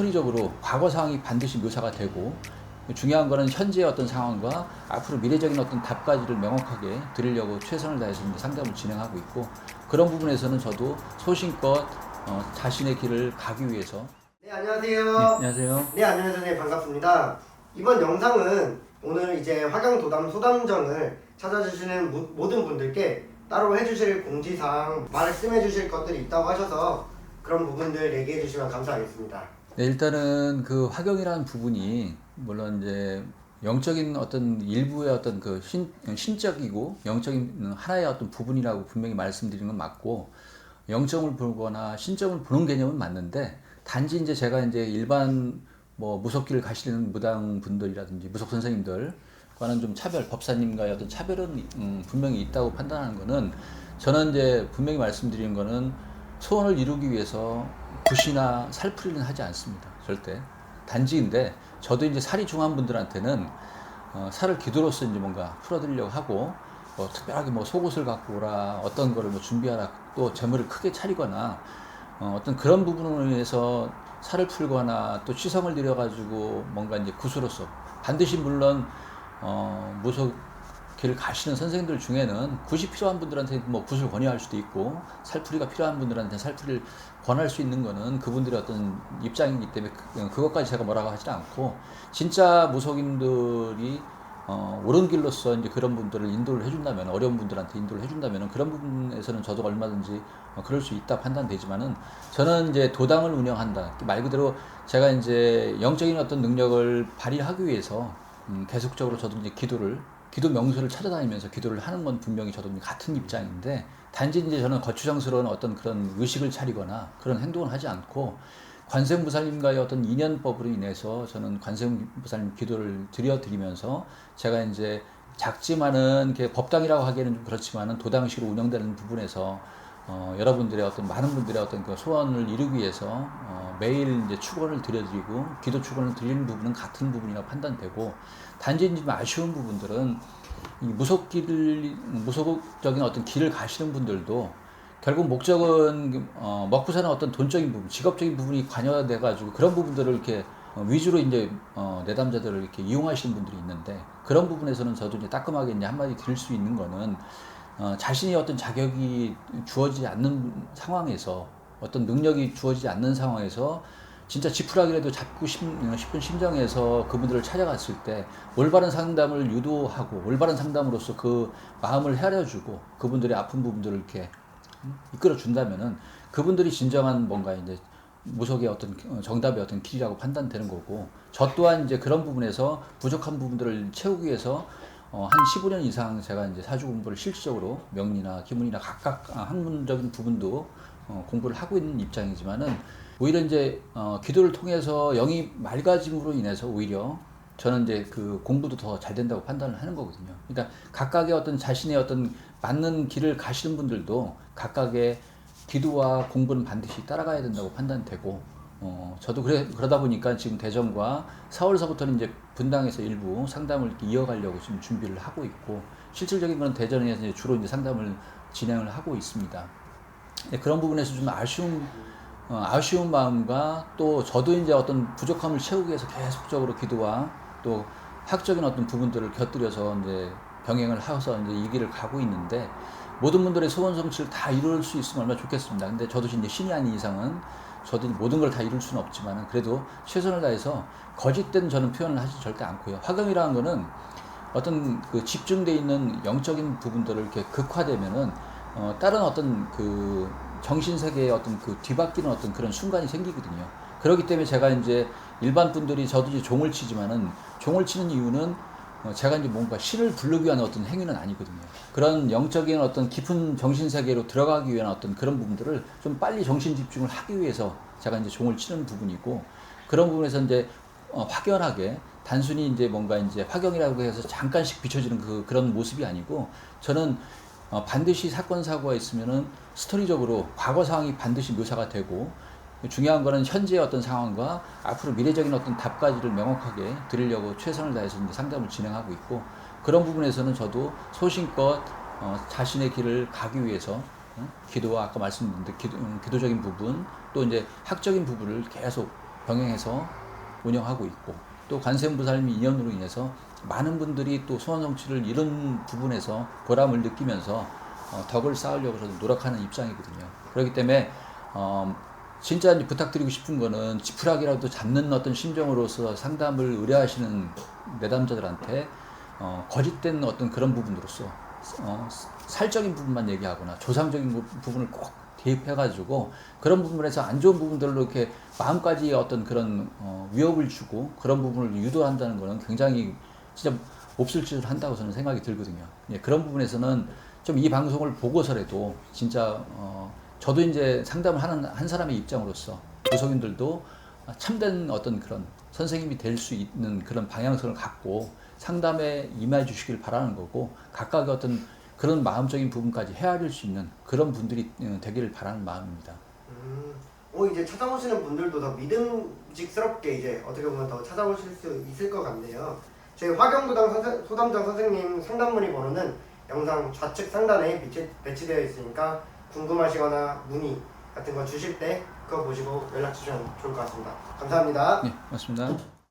스토리적으로 과거 상황이 반드시 묘사가 되고 중요한 거는 현재의 어떤 상황과 앞으로 미래적인 어떤 답까지를 명확하게 드리려고 최선을 다해서 상담을 진행하고 있고 그런 부분에서는 저도 소신껏 어, 자신의 길을 가기 위해서 네 안녕하세요. 네, 안녕하세요. 네 안녕하세요. 네, 반갑습니다. 이번 영상은 오늘 이제 화경도담 소담정을 찾아주시는 모- 모든 분들께 따로 해주실 공지사항 말씀해 주실 것들이 있다고 하셔서 그런 부분들 얘기해 주시면 감사하겠습니다. 네, 일단은 그 화경이라는 부분이 물론 이제 영적인 어떤 일부의 어떤 그 신, 신적이고 영적인 하나의 어떤 부분이라고 분명히 말씀드리는 건 맞고 영점을 보거나 신점을 보는 개념은 맞는데 단지 이제 제가 이제 일반 뭐 무속기를 가시는 무당 분들이라든지 무속 선생님들과는 좀 차별 법사님과의 어떤 차별은 음, 분명히 있다고 판단하는 거는 저는 이제 분명히 말씀드리는 거는 소원을 이루기 위해서 굿이나 살풀이는 하지 않습니다. 절대. 단지인데 저도 이제 살이 중한 분들한테는 어, 살을 기도로서 이제 뭔가 풀어드리려고 하고 뭐 특별하게 뭐 속옷을 갖고 오라 어떤 거를 뭐 준비하라 또 재물을 크게 차리거나 어, 어떤 그런 부분으로 인해서 살을 풀거나 또 치성을 들여가지고 뭔가 이제 굿으로서 반드시 물론 어, 무속 길 가시는 선생님들 중에는 굿이 필요한 분들한테 뭐 굿을 권유할 수도 있고 살풀이가 필요한 분들한테 살풀이를 권할 수 있는 거는 그분들의 어떤 입장이기 때문에 그, 그것까지 제가 뭐라고 하지 않고 진짜 무속인들이 어, 옳은 길로서 이제 그런 분들을 인도를 해준다면 어려운 분들한테 인도를 해준다면 그런 부분에서는 저도 얼마든지 어, 그럴 수 있다 판단되지만은 저는 이제 도당을 운영한다. 말 그대로 제가 이제 영적인 어떤 능력을 발휘하기 위해서 음, 계속적으로 저도 이제 기도를 기도 명소를 찾아다니면서 기도를 하는 건 분명히 저도 같은 입장인데 단지 이제 저는 거추장스러운 어떤 그런 의식을 차리거나 그런 행동을 하지 않고 관세음보살님과의 어떤 인연법으로 인해서 저는 관세음보살님 기도를 드려드리면서 제가 이제 작지만은 법당이라고 하기에는 좀 그렇지만은 도당식으로 운영되는 부분에서 어, 여러분들의 어떤 많은 분들의 어떤 그 소원을 이루기 위해서 어, 매일 이제 축원을 드려드리고 기도 축원을 드리는 부분은 같은 부분이라고 판단되고 단지 좀 아쉬운 부분들은 이 무속길 무속적인 어떤 길을 가시는 분들도 결국 목적은 어, 먹고 사는 어떤 돈적인 부분, 직업적인 부분이 관여돼 가지고 그런 부분들을 이렇게 어, 위주로 이제 어, 내담자들을 이렇게 이용하시는 분들이 있는데 그런 부분에서는 저도 이제 따끔하게 이제 한마디 드릴 수 있는 거는 어, 자신이 어떤 자격이 주어지지 않는 상황에서 어떤 능력이 주어지지 않는 상황에서 진짜 지푸라기라도 잡고 싶, 싶은 심정에서 그분들을 찾아갔을 때 올바른 상담을 유도하고 올바른 상담으로서 그 마음을 헤아려주고 그분들의 아픈 부분들을 이렇게 이끌어 준다면은 그분들이 진정한 뭔가 이제 무속의 어떤 정답의 어떤 길이라고 판단되는 거고 저 또한 이제 그런 부분에서 부족한 부분들을 채우기 위해서 어, 한 15년 이상 제가 이제 사주 공부를 실질적으로 명리나 기문이나 각각 아, 학문적인 부분도 어, 공부를 하고 있는 입장이지만은 오히려 이제 어, 기도를 통해서 영이 맑아짐으로 인해서 오히려 저는 이제 그 공부도 더 잘 된다고 판단을 하는 거거든요. 그러니까 각각의 어떤 자신의 어떤 맞는 길을 가시는 분들도 각각의 기도와 공부는 반드시 따라가야 된다고 판단되고 어, 저도 그래, 그러다 보니까 지금 대전과 4월서부터는 이제 분당에서 일부 상담을 이어가려고 지금 준비를 하고 있고 실질적인 건 대전에서 이제 주로 이제 상담을 진행을 하고 있습니다. 네, 그런 부분에서 좀 아쉬운 어, 아쉬운 마음과 또 저도 이제 어떤 부족함을 채우기 위해서 계속적으로 기도와 또 학적인 어떤 부분들을 곁들여서 이제 병행을 해서 이제 이 길을 가고 있는데 모든 분들의 소원 성취를 다 이룰 수 있으면 얼마나 좋겠습니다. 근데 저도 이제 신이 아닌 이상은 저도 모든 걸 다 이룰 수는 없지만 그래도 최선을 다해서 거짓된 저는 표현을 하지 절대 않고요. 화경이라는 거는 어떤 그 집중돼 있는 영적인 부분들을 이렇게 극화되면은 어, 다른 어떤 그 정신 세계의 어떤 그 뒤바뀌는 어떤 그런 순간이 생기거든요. 그렇기 때문에 제가 이제 일반 분들이 저도 이제 종을 치지만은 종을 치는 이유는 어, 제가 이제 뭔가 신을 부르기 위한 어떤 행위는 아니거든요. 그런 영적인 어떤 깊은 정신 세계로 들어가기 위한 어떤 그런 부분들을 좀 빨리 정신 집중을 하기 위해서 제가 이제 종을 치는 부분이고 그런 부분에서 이제 어, 확연하게 단순히 이제 뭔가 이제 화경이라고 해서 잠깐씩 비춰지는 그 그런 모습이 아니고 저는 어, 반드시 사건 사고가 있으면은 스토리적으로 과거 상황이 반드시 묘사가 되고 중요한 거는 현재의 어떤 상황과 앞으로 미래적인 어떤 답까지를 명확하게 드리려고 최선을 다해서 이제 상담을 진행하고 있고 그런 부분에서는 저도 소신껏 어, 자신의 길을 가기 위해서 어, 기도와 아까 말씀드린 기도, 음, 기도적인 부분 또 이제 학적인 부분을 계속 병행해서 운영하고 있고 또 관세음보살님이 인연으로 인해서 많은 분들이 또 소원 성취를 이런 부분에서 보람을 느끼면서 어, 덕을 쌓으려고 노력하는 입장이거든요. 그렇기 때문에 어, 진짜 부탁드리고 싶은 거는 지푸라기라도 잡는 어떤 심정으로서 상담을 의뢰하시는 내담자들한테 어, 거짓된 어떤 그런 부분으로서 어, 살적인 부분만 얘기하거나 조상적인 부- 부분을 꼭 대입해가지고 그런 부분에서 안 좋은 부분들로 이렇게 마음까지 어떤 그런 어, 위협을 주고 그런 부분을 유도한다는 거는 굉장히 진짜 몹쓸 짓을 한다고 저는 생각이 들거든요. 예, 그런 부분에서는 좀 이 방송을 보고서라도 진짜 어, 저도 이제 상담을 하는 한 사람의 입장으로서 구성인들도 참된 어떤 그런 선생님이 될 수 있는 그런 방향성을 갖고 상담에 임해 주시길 바라는 거고 각각의 어떤 그런 마음적인 부분까지 헤아릴 수 있는 그런 분들이 어, 되기를 바라는 마음입니다. 음, 오 이제 찾아오시는 분들도 더 믿음직스럽게 이제 어떻게 보면 더 찾아오실 수 있을 것 같네요. 제 화경도당 선생- 소담장 선생님 상담 문의 번호는 영상 좌측 상단에 배치, 배치되어 있으니까 궁금하시거나 문의 같은 거 주실 때 그거 보시고 연락 주시면 좋을 것 같습니다. 감사합니다. 네, 맞습니다.